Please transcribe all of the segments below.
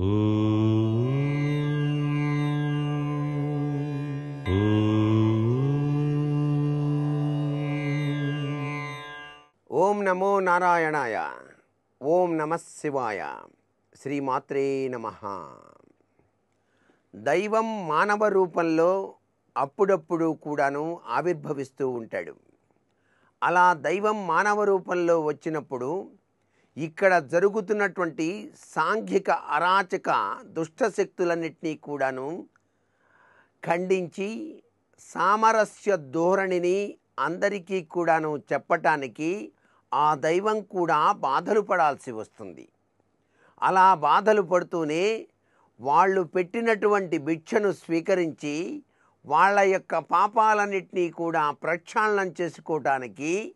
ఓం నమో నారాయణాయ. ఓం నమ శివాయ. శ్రీమాత్రే నమ. దైవం మానవ రూపంలో అప్పుడప్పుడు కూడాను ఆవిర్భవిస్తూ ఉంటాడు. అలా దైవం మానవ రూపంలో వచ్చినప్పుడు ఇక్కడ జరుగుతున్నటువంటి సాంఘిక అరాచక దుష్టశక్తులన్నింటినీ కూడాను ఖండించి సామరస్య ధోరణిని అందరికీ కూడాను చెప్పటానికి ఆ దైవం కూడా బాధలు పడాల్సి వస్తుంది. అలా బాధలు పడుతూనే వాళ్ళు పెట్టినటువంటి భిక్షను స్వీకరించి వాళ్ళ యొక్క పాపాలన్నింటినీ కూడా ప్రక్షాళనం చేసుకోవటానికి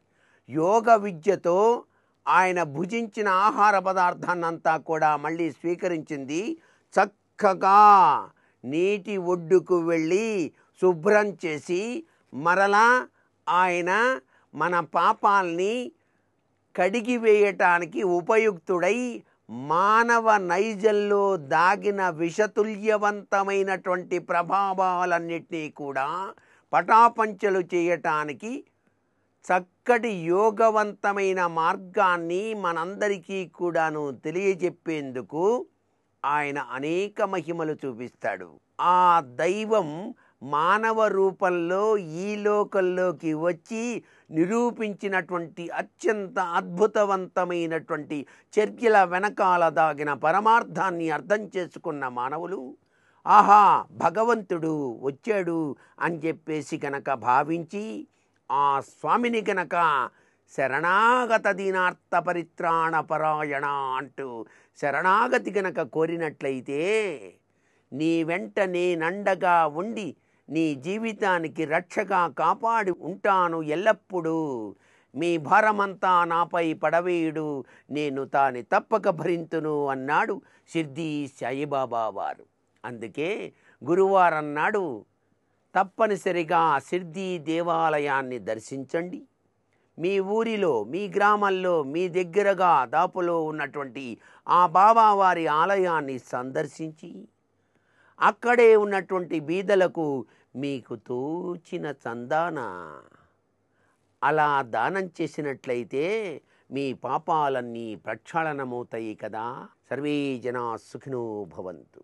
యోగ విద్యతో ఆయన భుజించిన ఆహార పదార్థాన్నంతా కూడా మళ్ళీ స్వీకరించింది చక్కగా నీటి ఒడ్డుకు వెళ్ళి శుభ్రం చేసి మరలా ఆయన మన పాపాల్ని కడిగివేయటానికి ఉపయుక్తుడై మానవ నైజంలో దాగిన విషతుల్యవంతమైనటువంటి ప్రభావాలన్నిటినీ కూడా పటాపంచలు చేయటానికి చక్కటి యోగవంతమైన మార్గాన్ని మనందరికీ కూడాను తెలియజెప్పేందుకు ఆయన అనేక మహిమలు చూపిస్తాడు. ఆ దైవం మానవ రూపంలో ఈ లోకంలోకి వచ్చి నిరూపించినటువంటి అత్యంత అద్భుతవంతమైనటువంటి చర్యల వెనకాల దాగిన పరమార్థాన్ని అర్థం చేసుకున్న మానవులు ఆహా భగవంతుడు వచ్చాడు అని చెప్పేసి కనుక భావించి ఆ స్వామిని గనక శరణాగత దీనార్థ పరిత్రాణ పరాయణ అంటూ శరణాగతి గనక కోరినట్లయితే నీ వెంట నేనండగా ఉండి నీ జీవితానికి రక్షగా కాపాడి ఉంటాను ఎల్లప్పుడూ. మీ భారమంతా నాపై పడవేయుడు నేను తాని తప్పక భరింతును అన్నాడు సిద్ధి సాయిబాబా వారు. అందుకే గురువారన్నాడు తప్పనిసరిగా సిద్ధి దేవాలయాన్ని దర్శించండి. మీ ఊరిలో మీ గ్రామంలో మీ దగ్గరగా దాపులో ఉన్నటువంటి ఆ బాబావారి ఆలయాన్ని సందర్శించి అక్కడే ఉన్నటువంటి బీదలకు మీకు తోచిన చందాన అలా దానం చేసినట్లయితే మీ పాపాలన్నీ ప్రక్షాళనమవుతాయి కదా. సర్వే జనా సుఖినో భవంతు.